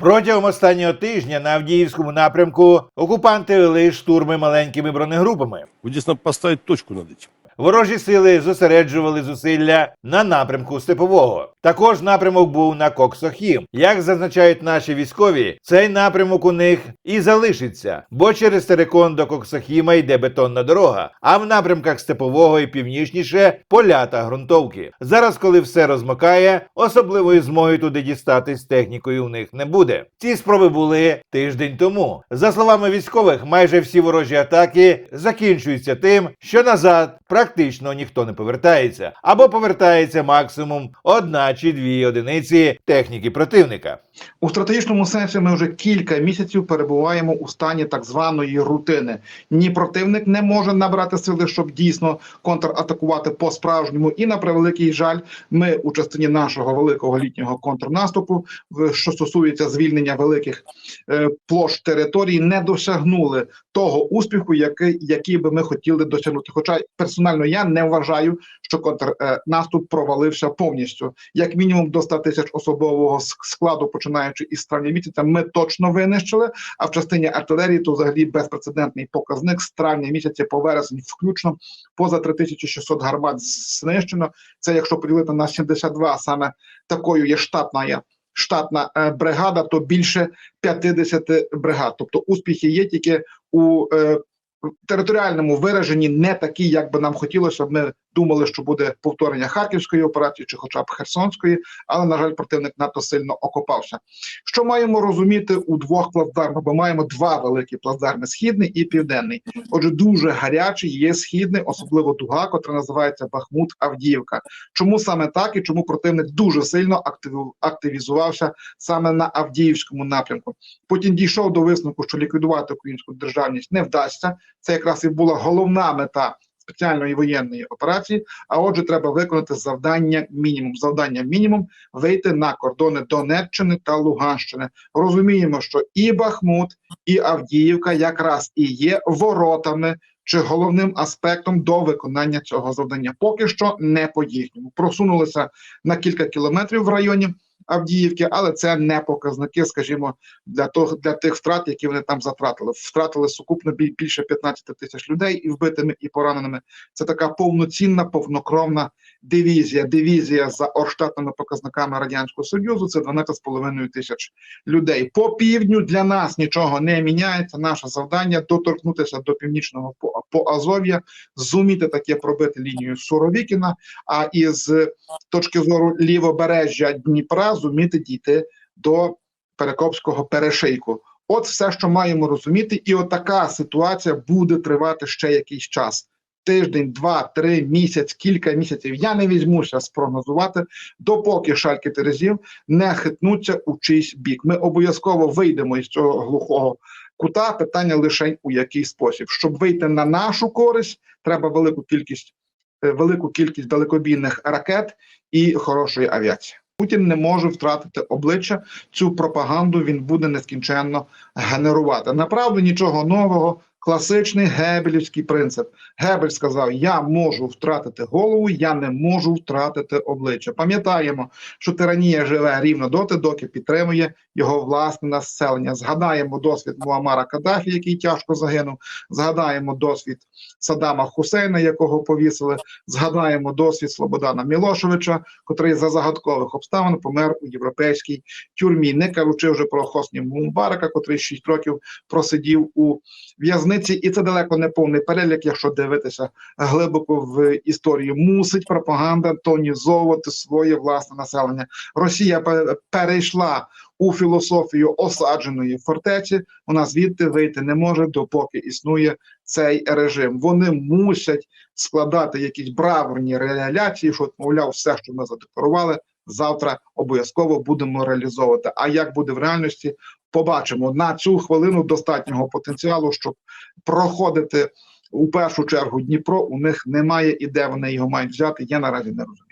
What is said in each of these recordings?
Протягом останнього тижня на Авдіївському напрямку окупанти вели штурми маленькими бронегрупами. Вот дійсно надо поставить точку над этим. Ворожі сили зосереджували зусилля на напрямку Степового. Також напрямок був на Коксохім. Як зазначають наші військові, цей напрямок у них і залишиться, бо через Терекон до Коксохіма йде бетонна дорога, а в напрямках Степового і північніше поля та ґрунтовки. Зараз, коли все розмокає, особливої змоги туди дістатись технікою у них не буде. Ці спроби були тиждень тому. За словами військових, майже всі ворожі атаки закінчуються тим, що назад практично ніхто не повертається, або повертається максимум одна чи дві одиниці техніки противника. У стратегічному сенсі ми вже кілька місяців перебуваємо у стані так званої рутини. Ні противник не може набрати сили, щоб дійсно контратакувати по справжньому. І на превеликий жаль, ми у частині нашого великого літнього контрнаступу, що стосується звільнення великих е, площ територій, не досягнули того успіху, який, який би ми хотіли досягнути. Хоча персонально я не вважаю, що контрнаступ провалився повністю, як мінімум до 100 тисяч особового складу, починаючи із травня місяця, ми точно винищили. А в частині артилерії то взагалі безпрецедентний показник з травня місяця по вересень, включно поза 3600 гармат знищено. Це якщо поділити на 72, саме такою є штатна є штатна е, бригада, то більше 50 бригад. Тобто успіхи є тільки у е, територіальному вираженні не такі, як би нам хотілося. Ми думали, що буде повторення харківської операції чи, хоча б Херсонської, але на жаль, противник надто сильно окопався. Що маємо розуміти у двох плацдармах? Бо маємо два великі плацдарми: східний і південний. Отже, дуже гарячий є східний, особливо дуга, котра називається Бахмут Авдіївка. Чому саме так і чому противник дуже сильно активізувався саме на Авдіївському напрямку? Потім дійшов до висновку, що ліквідувати українську державність не вдасться. Це якраз і була головна мета спеціальної воєнної операції. А отже, треба виконати завдання мінімум. Завдання мінімум вийти на кордони Донеччини та Луганщини. Розуміємо, що і Бахмут, і Авдіївка якраз і є воротами. Чи головним аспектом до виконання цього завдання поки що не по їхньому просунулися на кілька кілометрів в районі Авдіївки, але це не показники, скажімо, для того для тих втрат, які вони там затратили. Втратили сукупно біль- більше 15 тисяч людей і вбитими і пораненими. Це така повноцінна, повнокровна дивізія. Дивізія за орштатними показниками радянського союзу. Це 12,5 тисяч людей. По півдню для нас нічого не міняється. Наше завдання доторкнутися до північного по, по Азов'я, зуміти таке пробити лінію Суровікіна. А із точки зору лівобережжя Дніпра зуміти дійти до Перекопського перешийку. От все, що маємо розуміти, і отака ситуація буде тривати ще якийсь час. Тиждень, два, три, місяць, кілька місяців. Я не візьмуся спрогнозувати, допоки шальки терезів не хитнуться у чийсь бік. Ми обов'язково вийдемо із цього глухого кута. Питання лише у який спосіб. Щоб вийти на нашу користь, треба велику кількість, е, велику кількість далекобійних ракет і хорошої авіації. Путін не може втратити обличчя. Цю пропаганду він буде нескінченно генерувати. Направду нічого нового. Класичний гебелівський принцип. Гебель сказав: Я можу втратити голову, я не можу втратити обличчя. Пам'ятаємо, що тиранія живе рівно доти, доки підтримує його власне населення. Згадаємо досвід Муамара Каддафі, який тяжко загинув. Згадаємо досвід Саддама Хусейна, якого повісили. Згадаємо досвід Слободана Мілошевича, котрий за загадкових обставин помер у європейській тюрмі. Не кажучи вже про Хосні Мумбарака, котрий 6 років просидів у в'язниці, і це далеко не повний перелік, якщо дивитися глибоко в історію. Мусить пропаганда тонізовувати своє власне населення. Росія пе- перейшла у філософію осадженої фортеці. Вона звідти вийти не може, допоки існує цей режим. Вони мусять складати якісь бравурні реляції, що мовляв, все, що ми задекларували, завтра обов'язково будемо реалізовувати. А як буде в реальності? Побачимо на цю хвилину достатнього потенціалу, щоб проходити у першу чергу Дніпро. У них немає і де вони його мають взяти. Я наразі не розумію.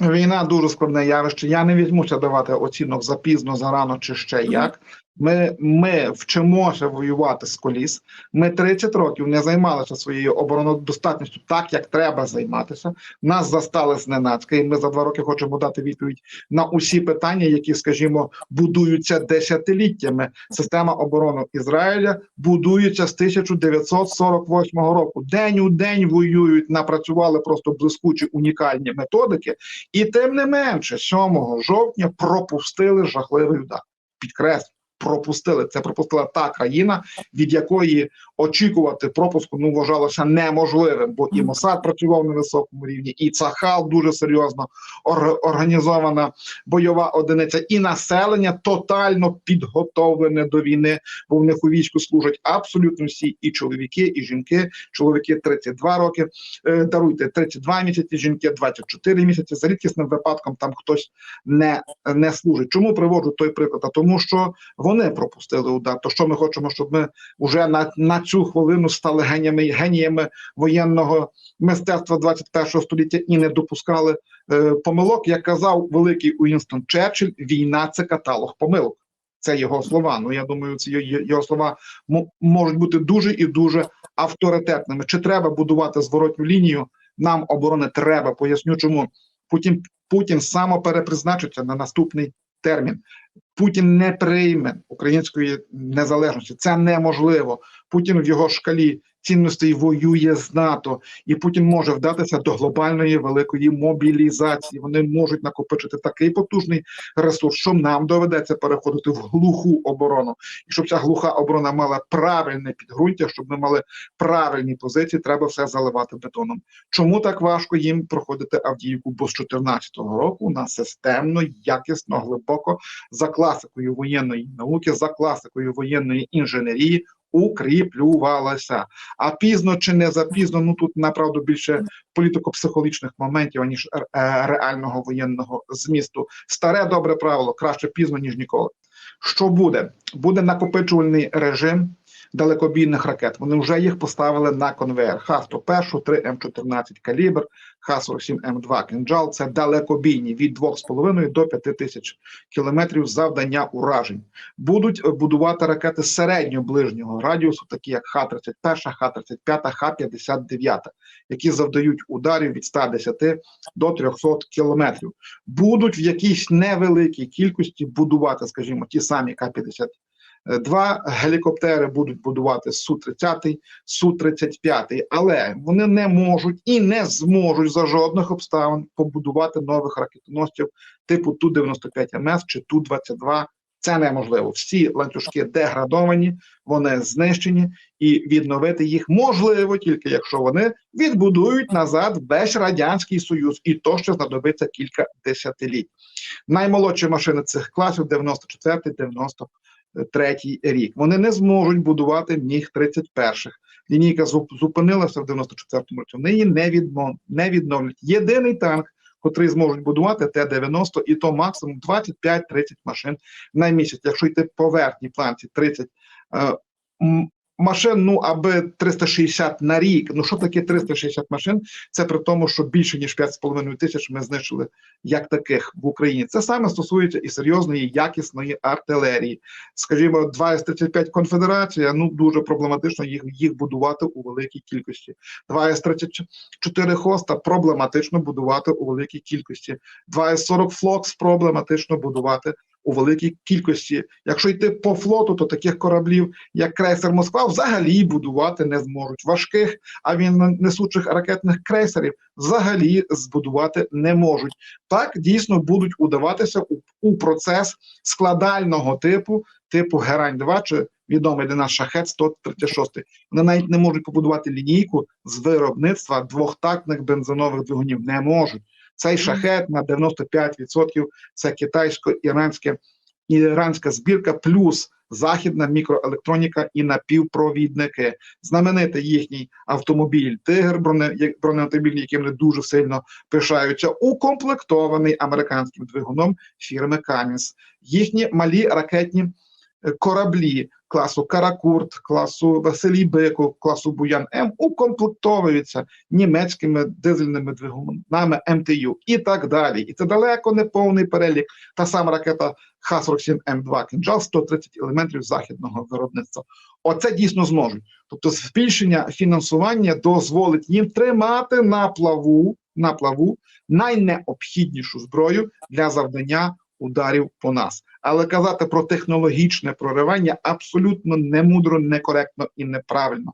Війна дуже складне явище. Я не візьмуся давати оцінок запізно, зарано чи ще як. Ми, ми вчимося воювати з коліс. Ми 30 років не займалися своєю оборонодостатністю так, як треба займатися. Нас застали зненацька, і ми за два роки хочемо дати відповідь на усі питання, які, скажімо, будуються десятиліттями. Система оборони Ізраїля будується з 1948 року. День у день воюють, напрацювали просто блискучі унікальні методики, і тим не менше, 7 жовтня пропустили жахливий удар. Підкреслю, пропустили. Це пропустила та країна, від якої очікувати пропуску ну вважалося неможливим, бо і Мосад працював на високому рівні, і Цахал дуже серйозно ор- організована бойова одиниця, і населення тотально підготовлене до війни, бо в них у війську служать абсолютно всі і чоловіки, і жінки. Чоловіки 32 роки, е, даруйте 32 місяці, жінки 24 місяці. За рідкісним випадком там хтось не, не служить. Чому приводжу той приклад? А тому що вони пропустили удар. То що ми хочемо, щоб ми вже на, на цю хвилину стали геніями, геніями воєнного мистецтва 21 століття і не допускали е, помилок. Як казав великий Уінстон Черчилль, війна це каталог помилок. Це його слова. Ну я думаю, ці його, слова мо- можуть бути дуже і дуже авторитетними. Чи треба будувати зворотню лінію? Нам оборони треба. Поясню, чому Путін Путін самоперепризначиться на наступний термін. Путін не прийме української незалежності. Це неможливо. Путін в його шкалі цінностей воює з НАТО, і Путін може вдатися до глобальної великої мобілізації. Вони можуть накопичити такий потужний ресурс, що нам доведеться переходити в глуху оборону. І щоб ця глуха оборона мала правильне підґрунтя, щоб ми мали правильні позиції, треба все заливати бетоном. Чому так важко їм проходити Авдіївку? Бо з 2014 року на системно, якісно, глибоко за класикою воєнної науки, за класикою воєнної інженерії укріплювалася. А пізно чи не запізно, ну тут направду більше політико-психологічних моментів, аніж е, е, реального воєнного змісту. Старе добре правило краще пізно, ніж ніколи. Що буде? Буде накопичувальний режим далекобійних ракет. Вони вже їх поставили на конвейер. Х-101, 3 М14 калібр, Х-47 М2 кинджал. Це далекобійні від 2,5 до 5 тисяч кілометрів завдання уражень. Будуть будувати ракети середнього ближнього радіусу, такі як Х-31, Х-35, Х-59, які завдають ударів від 110 до 300 кілометрів. Будуть в якійсь невеликій кількості будувати, скажімо, ті самі К-50 Два гелікоптери будуть будувати Су-30, Су-35, але вони не можуть і не зможуть за жодних обставин побудувати нових ракетоносців типу Ту-95 МС чи Ту-22. Це неможливо. Всі ланцюжки деградовані, вони знищені, і відновити їх можливо тільки якщо вони відбудують назад весь радянський союз, і то ще знадобиться кілька десятиліть. Наймолодші машини цих класів 94-90 третій рік. Вони не зможуть будувати міг 31-х. Лінійка зуп- зупинилася в 94-му році. Вони її не, відно, не відновлять. Єдиний танк, котрий зможуть будувати, Т-90, і то максимум 25-30 машин на місяць. Якщо йти по верхній планці 30 е, машин, ну аби 360 на рік. Ну що таке 360 машин? Це при тому, що більше ніж 5,5 тисяч ми знищили як таких в Україні. Це саме стосується і серйозної якісної артилерії. Скажімо, 2 С-35 конфедерація. Ну дуже проблематично їх їх будувати у великій кількості. 2 С-34 хоста проблематично будувати у великій кількості. 2 С-40 флокс проблематично будувати. У великій кількості, якщо йти по флоту, то таких кораблів, як крейсер Москва, взагалі будувати не зможуть. Важких, а він несучих ракетних крейсерів взагалі збудувати не можуть. Так дійсно будуть удаватися у, у процес складального типу, типу Герань 2 чи відомий для нас шахет 136. Вони навіть не можуть побудувати лінійку з виробництва двохтактних бензинових двигунів. Не можуть. Цей шахет на 95% це китайсько-іранське іранська збірка, плюс західна мікроелектроніка і напівпровідники. Знаменитий їхній автомобіль Тигр, броне, бронеавтомобіль, яким вони дуже сильно пишаються, укомплектований американським двигуном фірми Камінс. Їхні малі ракетні кораблі класу Каракурт, класу Василій Биков, класу Буян М укомплектовуються німецькими дизельними двигунами МТЮ і так далі. І це далеко не повний перелік. Та сама ракета Х-47М2 «Кинджал» 130 елементів західного виробництва. Оце дійсно зможуть. Тобто збільшення фінансування дозволить їм тримати на плаву, на плаву найнеобхіднішу зброю для завдання ударів по нас. Але казати про технологічне проривання абсолютно немудро, некоректно і неправильно.